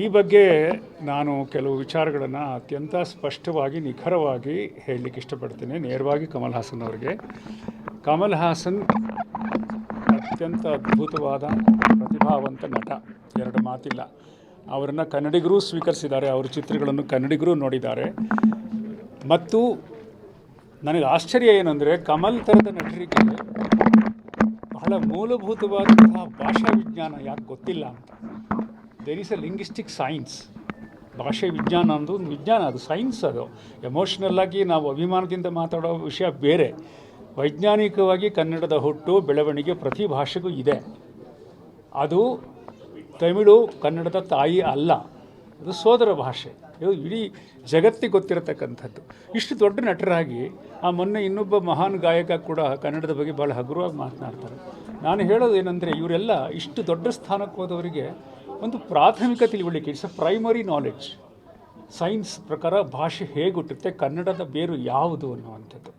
ಈ ಬಗ್ಗೆ ನಾನು ಕೆಲವು ವಿಚಾರಗಳನ್ನು ಅತ್ಯಂತ ಸ್ಪಷ್ಟವಾಗಿ, ನಿಖರವಾಗಿ ಹೇಳಲಿಕ್ಕೆ ಇಷ್ಟಪಡ್ತೀನಿ. ನೇರವಾಗಿ ಕಮಲ್ ಹಾಸನ್ ಅವರಿಗೆ. ಕಮಲ್ ಹಾಸನ್ ಅತ್ಯಂತ ಅದ್ಭುತವಾದ, ಪ್ರತಿಭಾವಂತ ನಟ. ಎರಡು ಮಾತಿಲ್ಲ. ಅವರನ್ನು ಕನ್ನಡಿಗರೂ ಸ್ವೀಕರಿಸಿದ್ದಾರೆ. ಅವರ ಚಿತ್ರಗಳನ್ನು ಕನ್ನಡಿಗರೂ ನೋಡಿದ್ದಾರೆ. ಮತ್ತು ನನಗೆ ಆಶ್ಚರ್ಯ ಏನಂದರೆ, ಕಮಲ್ ಥರದ ನಟರಿಗೆ ಬಹಳ ಮೂಲಭೂತವಾದಂತಹ ಭಾಷಾ ವಿಜ್ಞಾನ ಯಾಕೆ ಗೊತ್ತಿಲ್ಲ ಅಂತ. There is a linguistic science ಭಾಷೆ ವಿಜ್ಞಾನ ಅನ್ನೋದು ಒಂದು ವಿಜ್ಞಾನ, ಅದು ಸೈನ್ಸ್ ಅದು. ಎಮೋಷ್ನಲ್ಲಾಗಿ ನಾವು ಅಭಿಮಾನದಿಂದ ಮಾತಾಡೋ ವಿಷಯ ಬೇರೆ. ವೈಜ್ಞಾನಿಕವಾಗಿ ಕನ್ನಡದ ಹುಟ್ಟು, ಬೆಳವಣಿಗೆ ಪ್ರತಿ ಭಾಷೆಗೂ ಇದೆ. ಅದು ತಮಿಳು, ಕನ್ನಡದ ತಾಯಿ ಅಲ್ಲ. ಅದು ಸೋದರ ಭಾಷೆ. ಇದು ಇಡೀ ಜಗತ್ತಿಗೆ ಗೊತ್ತಿರತಕ್ಕಂಥದ್ದು. ಇಷ್ಟು ದೊಡ್ಡ ನಟರಾಗಿ, ಆ ಮೊನ್ನೆ ಇನ್ನೊಬ್ಬ ಮಹಾನ್ ಗಾಯಕ ಕೂಡ ಕನ್ನಡದ ಬಗ್ಗೆ ಭಾಳ ಹಗುರವಾಗಿ ಮಾತನಾಡ್ತಾರೆ. ನಾನು ಹೇಳೋದು ಏನಂದರೆ ಇವರೆಲ್ಲ ಇಷ್ಟು ದೊಡ್ಡ ಸ್ಥಾನಕ್ಕೆ ಹೋದವರಿಗೆ ಒಂದು ಪ್ರಾಥಮಿಕ ತಿಳುವಳಿಕೆ it's a primary knowledge science ಪ್ರಕಾರ ಭಾಷೆ ಹೇಗೆ ಹುಟ್ಟುತ್ತೆ ಕನ್ನಡದ ಬೇರು ಯಾವುದು ಅನ್ನುವಂಥದ್ದು.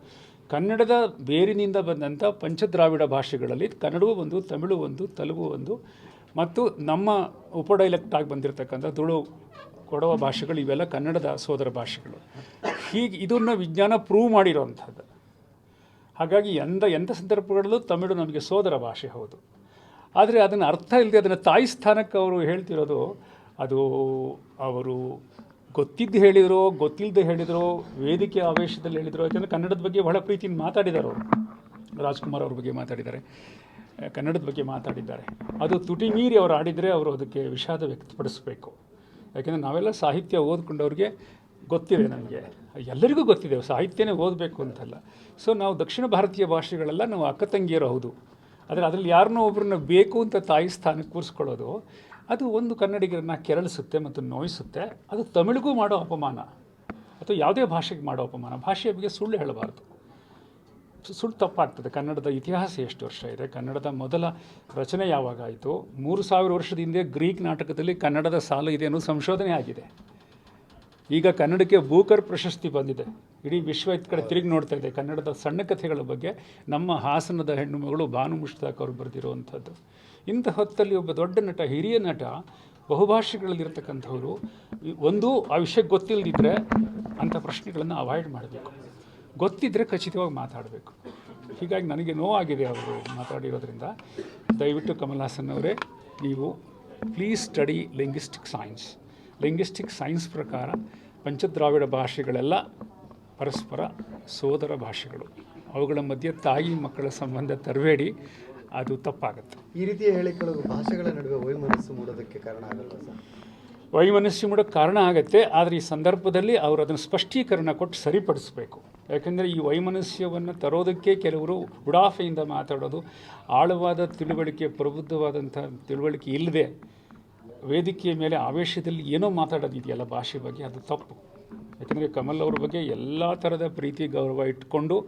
ಕನ್ನಡದ ಬೇರಿನಿಂದ ಬಂದಂಥ ಪಂಚದ್ರಾವಿಡ ಭಾಷೆಗಳಲ್ಲಿ ಕನ್ನಡವೂ ಒಂದು, ತಮಿಳು ಒಂದು, ತೆಲುಗು ಒಂದು, ಮತ್ತು ನಮ್ಮ ಉಪಡೈಲೆಕ್ಟ್ ಆಗಿ ಬಂದಿರತಕ್ಕಂಥ ತುಳು ಕೊಡವ ಭಾಷೆಗಳು ಇವೆಲ್ಲ ಕನ್ನಡದ ಸೋದರ ಭಾಷೆಗಳು. ಹೀಗೆ ಇದನ್ನು ವಿಜ್ಞಾನ ಪ್ರೂವ್ ಮಾಡಿರೋವಂಥದ್ದು ಹಾಗಾಗಿ ಎಂದ ಎಂಥ ಸಂದರ್ಭಗಳಲ್ಲೂ ತಮಿಳು ನಮಗೆ ಸೋದರ ಭಾಷೆ ಹೌದು. ಆದರೆ ಅದನ್ನು ಅರ್ಥ ಇಲ್ಲದೆ ಅದನ್ನು ತಾಯಿ ಸ್ಥಾನಕ್ಕೆ ಅವರು ಹೇಳ್ತಿರೋದು, ಅದು ಅವರು ಗೊತ್ತಿದ್ದು ಹೇಳಿದ್ರು ಗೊತ್ತಿಲ್ಲದೆ ಹೇಳಿದ್ರು, ವೇದಿಕೆ ಆವೇಶದಲ್ಲಿ ಹೇಳಿದರು, ಯಾಕಂದರೆ ಕನ್ನಡದ ಬಗ್ಗೆ ಬಹಳ ಪ್ರೀತಿಯಿಂದ ಮಾತಾಡಿದ್ದಾರೆ ಅವರು ರಾಜ್ಕುಮಾರ್ ಅವ್ರ ಬಗ್ಗೆ ಮಾತಾಡಿದ್ದಾರೆ. ಕನ್ನಡದ ಬಗ್ಗೆ ಮಾತಾಡಿದ್ದಾರೆ. ಅದು ತುಟಿ ಮೀರಿ ಅವರು ಆಡಿದರೆ ಅವರು ಅದಕ್ಕೆ ವಿಷಾದ ವ್ಯಕ್ತಪಡಿಸಬೇಕು. ಯಾಕೆಂದರೆ ನಾವೆಲ್ಲ ಸಾಹಿತ್ಯ ಓದ್ಕೊಂಡವ್ರಿಗೆ ಗೊತ್ತಿದೆ ನನಗೆ ಎಲ್ಲರಿಗೂ ಗೊತ್ತಿದೆ, ಸಾಹಿತ್ಯನೇ ಓದಬೇಕು ಅಂತಲ್ಲ. ಸೊ ನಾವು ದಕ್ಷಿಣ ಭಾರತೀಯ ಭಾಷೆಗಳೆಲ್ಲ, ನಾವು ಅಕ್ಕ ತಂಗಿಯರು ಹೌದು. ಆದರೆ ಅದರಲ್ಲಿ ಯಾರನ್ನೋ ಒಬ್ಬರನ್ನ ಬೇಕು ಅಂತ ತಾಯಿ ಸ್ಥಾನಕ್ಕೆ ಕೂರಿಸ್ಕೊಳ್ಳೋದು, ಅದು ಒಂದು ಕನ್ನಡಿಗರನ್ನ ಕೆರಳಿಸುತ್ತೆ ಮತ್ತು ನೋಯಿಸುತ್ತೆ. ಅದು ತಮಿಳಿಗೂ ಮಾಡೋ ಅಪಮಾನ. ಅಥವಾ ಯಾವುದೇ ಭಾಷೆಗೆ ಮಾಡೋ ಅಪಮಾನ. ಭಾಷೆಯ ಬಗ್ಗೆ ಸುಳ್ಳು ಹೇಳಬಾರ್ದು. ಸುಳ್ಳು ತಪ್ಪಾಗ್ತದೆ. ಕನ್ನಡದ ಇತಿಹಾಸ ಎಷ್ಟು ವರ್ಷ ಇದೆ? ಕನ್ನಡದ ಮೊದಲ ರಚನೆ ಯಾವಾಗ ಆಯಿತು? ಮೂರು ಸಾವಿರ ವರ್ಷದ ಹಿಂದೆ ಗ್ರೀಕ್ ನಾಟಕದಲ್ಲಿ ಕನ್ನಡದ ಸಾಲು ಇದೆ ಅನ್ನೋ ಸಂಶೋಧನೆ ಆಗಿದೆ. ಈಗ ಕನ್ನಡಕ್ಕೆ ಬೂಕರ್ ಪ್ರಶಸ್ತಿ ಬಂದಿದೆ. ಇಡೀ ವಿಶ್ವ ಇತ್ತ ಕಡೆ ತಿರುಗಿ ನೋಡ್ತಾ ಇದೆ. ಕನ್ನಡದ ಸಣ್ಣ ಕಥೆಗಳ ಬಗ್ಗೆ ನಮ್ಮ ಹಾಸನದ ಹೆಣ್ಣು ಮಗಳು ಭಾನು ಮುಷ್ತಾಕ್ ಅವರು ಬರೆದಿರುವಂಥದ್ದು. ಇಂಥ ಹೊತ್ತಲ್ಲಿ ಒಬ್ಬ ದೊಡ್ಡ ನಟ, ಹಿರಿಯ ನಟ ಬಹುಭಾಷೆಗಳಲ್ಲಿರ್ತಕ್ಕಂಥವ್ರು ಒಂದು, ಆ ವಿಷಯ ಗೊತ್ತಿಲ್ಲದಿದ್ದರೆ ಅಂಥ ಪ್ರಶ್ನೆಗಳನ್ನು ಅವಾಯ್ಡ್ ಮಾಡಬೇಕು. ಗೊತ್ತಿದ್ದರೆ ಖಚಿತವಾಗಿ ಮಾತಾಡಬೇಕು. ಹೀಗಾಗಿ ನನಗೆ ನೋವಾಗಿದೆ ಅವರು ಮಾತಾಡಿರೋದ್ರಿಂದ. ದಯವಿಟ್ಟು ಕಮಲ್ ಹಾಸನ್ ಅವರೇ, ನೀವು please study linguistic science linguistic science ಪ್ರಕಾರ ಪಂಚದ್ರಾವಿಡ ಭಾಷೆಗಳೆಲ್ಲ ಪರಸ್ಪರ ಸೋದರ ಭಾಷೆಗಳು. ಅವುಗಳ ಮಧ್ಯೆ ತಾಯಿ ಮಕ್ಕಳ ಸಂಬಂಧ ತರಬೇಡಿ ಅದು ತಪ್ಪಾಗುತ್ತೆ. ಈ ರೀತಿಯ ಹೇಳಿಕೆಗಳು ಭಾಷೆಗಳ ನಡುವೆ ವೈಮನಸ್ಸು ಮೂಡೋದಕ್ಕೆ ಕಾರಣ ಆಗಲ್ಲ ಸರ್? ವೈಮನಸ್ಸು ಮೂಡೋಕ್ಕೆ ಕಾರಣ ಆಗುತ್ತೆ ಆದರೆ ಈ ಸಂದರ್ಭದಲ್ಲಿ ಅವರು ಅದನ್ನು ಸ್ಪಷ್ಟೀಕರಣ ಕೊಟ್ಟು ಸರಿಪಡಿಸಬೇಕು. ಯಾಕೆಂದರೆ ಈ ವೈಮನಸ್ಯವನ್ನು ತರೋದಕ್ಕೆ ಕೆಲವರು ಉಡಾಫೆಯಿಂದ ಮಾತಾಡೋದು ಆಳವಾದ ತಿಳುವಳಿಕೆ ಪ್ರಬುದ್ಧವಾದಂಥ ತಿಳುವಳಿಕೆ ಇಲ್ಲದೆ ವೇದಿಕೆಯ ಮೇಲೆ ಆವೇಶದಲ್ಲಿ ಏನೋ ಮಾತಾಡೋದಿದೆಯಲ್ಲ ಭಾಷೆ ಬಗ್ಗೆ, ಅದು ತಪ್ಪು. ಯಾಕಂದರೆ ಕಮಲ್ ಅವ್ರ ಬಗ್ಗೆ ಎಲ್ಲ ಥರದ ಪ್ರೀತಿ, ಗೌರವ ಇಟ್ಕೊಂಡು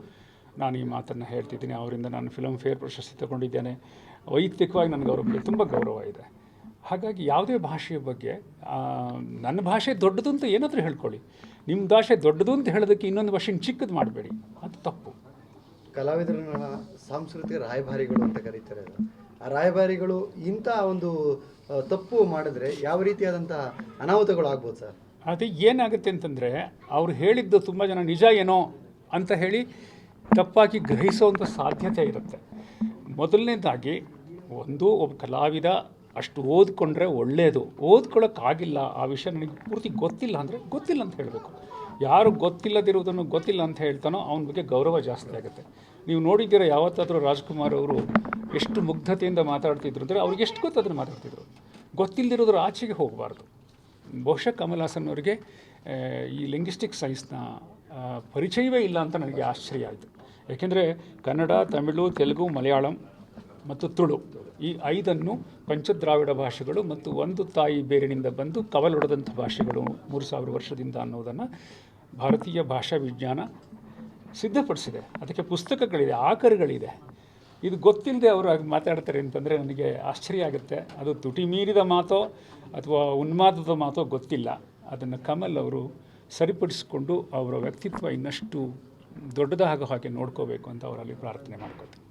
ನಾನು ಈ ಮಾತನ್ನು ಹೇಳ್ತಿದ್ದೀನಿ. ಅವರಿಂದ ನಾನು ಫಿಲಮ್ ಫೇರ್ ಪ್ರಶಸ್ತಿ ತಗೊಂಡಿದ್ದೇನೆ. ವೈಯಕ್ತಿಕವಾಗಿ ಅವ್ರ ಬಗ್ಗೆ ತುಂಬ ಗೌರವ ಇದೆ. ಹಾಗಾಗಿ ಯಾವುದೇ ಭಾಷೆಯ ಬಗ್ಗೆ ನನ್ನ ಭಾಷೆ ದೊಡ್ಡದು ಅಂತ ಏನಾದರೂ ಹೇಳ್ಕೊಳ್ಳಿ. ನಿಮ್ಮ ಭಾಷೆ ದೊಡ್ಡದು ಅಂತ ಹೇಳೋದಕ್ಕೆ ಇನ್ನೊಂದು ಭಾಷೆನ ಚಿಕ್ಕದು ಮಾಡಬೇಡಿ. ಅದು ತಪ್ಪು. ಕಲಾವಿದರನ್ನ ಸಾಂಸ್ಕೃತಿಕ ರಾಯಭಾರಿಗಳು ಅಂತ ಕರೀತಾರೆ. ಆ ರಾಯಭಾರಿಗಳು ಇಂಥ ಒಂದು ತಪ್ಪು ಮಾಡಿದ್ರೆ ಯಾವ ರೀತಿಯಾದಂತಹ ಅನಾಹುತಗಳು ಆಗ್ಬೋದು ಸರ್? ಅದು ಏನಾಗುತ್ತೆ ಅಂತಂದರೆ ಅವ್ರು ಹೇಳಿದ್ದು ತುಂಬ ಜನ ನಿಜ ಏನೋ ಅಂತ ಹೇಳಿ ತಪ್ಪಾಗಿ ಗ್ರಹಿಸೋವಂಥ ಸಾಧ್ಯತೆ ಇರುತ್ತೆ. ಮೊದಲನೇದಾಗಿ ಒಂದು ಒಬ್ಬ ಕಲಾವಿದ ಅಷ್ಟು ಓದ್ಕೊಂಡ್ರೆ ಒಳ್ಳೆಯದು ಓದ್ಕೊಳ್ಳೋಕ್ಕಾಗಿಲ್ಲ ಆ ವಿಷಯ ನನಗೆ ಪೂರ್ತಿ ಗೊತ್ತಿಲ್ಲ ಅಂದರೆ ಗೊತ್ತಿಲ್ಲ ಅಂತ ಹೇಳಬೇಕು. ಯಾರು ಗೊತ್ತಿಲ್ಲದಿರುವುದನ್ನು ಗೊತ್ತಿಲ್ಲ ಅಂತ ಹೇಳ್ತಾನೋ ಅವನ ಬಗ್ಗೆ ಗೌರವ ಜಾಸ್ತಿ ಆಗುತ್ತೆ. ನೀವು ನೋಡಿದ್ದೀರಾ ಯಾವತ್ತಾದರೂ ರಾಜ್ಕುಮಾರ್ ಅವರು ಎಷ್ಟು ಮುಗ್ಧತೆಯಿಂದ ಮಾತಾಡ್ತಿದ್ರು ಅಂದರೆ ಅವ್ರಿಗೆ ಎಷ್ಟು ಗೊತ್ತು ಅದನ್ನು ಮಾತಾಡ್ತಿದ್ರು? ಗೊತ್ತಿಲ್ಲದಿರೋದ್ರ ಆಚೆಗೆ ಹೋಗಬಾರ್ದು. ಬಹುಶಃ ಕಮಲ್ ಅವರಿಗೆ ಈ ಲಿಂಗ್ವಿಸ್ಟಿಕ್ ಸೈನ್ಸ್ನ ಪರಿಚಯವೇ ಇಲ್ಲ ಅಂತ ನನಗೆ ಆಶ್ಚರ್ಯ ಆಯಿತು. ಯಾಕೆಂದರೆ ಕನ್ನಡ, ತಮಿಳು, ತೆಲುಗು, ಮಲಯಾಳಂ ಮತ್ತು ತುಳು ಈ ಐದನ್ನು ಪಂಚದ್ರಾವಿಡ ಭಾಷೆಗಳು ಮತ್ತು ಒಂದು ತಾಯಿ ಬೇರಿನಿಂದ ಬಂದು ಕವಲೊಡೆದಂಥ ಭಾಷೆಗಳು ಮೂರು ಸಾವಿರ ವರ್ಷದಿಂದ ಅನ್ನೋದನ್ನು ಭಾರತೀಯ ಭಾಷಾ ವಿಜ್ಞಾನ ಸಿದ್ಧಪಡಿಸಿದೆ. ಅದಕ್ಕೆ ಪುಸ್ತಕಗಳಿದೆ, ಆಕರಗಳಿದೆ. ಇದು ಗೊತ್ತಿಲ್ಲದೆ ಅವರು ಮಾತಾಡ್ತಾರೆ ಅಂತಂದರೆ ನನಗೆ ಆಶ್ಚರ್ಯ ಆಗುತ್ತೆ. ಅದು ತುಟಿ ಮೀರಿದ ಮಾತೋ ಅಥವಾ ಉನ್ಮಾದದ ಮಾತೋ ಗೊತ್ತಿಲ್ಲ. ಅದನ್ನು ಕಮಲ್ ಅವರು ಸರಿಪಡಿಸಿಕೊಂಡು ಅವರ ವ್ಯಕ್ತಿತ್ವ ಇನ್ನಷ್ಟು ದೊಡ್ಡದಾಗೋ ಹಾಗೆ ನೋಡ್ಕೋಬೇಕು ಅಂತ ಅವರಲ್ಲಿ ಪ್ರಾರ್ಥನೆ ಮಾಡ್ಕೋತೀನಿ.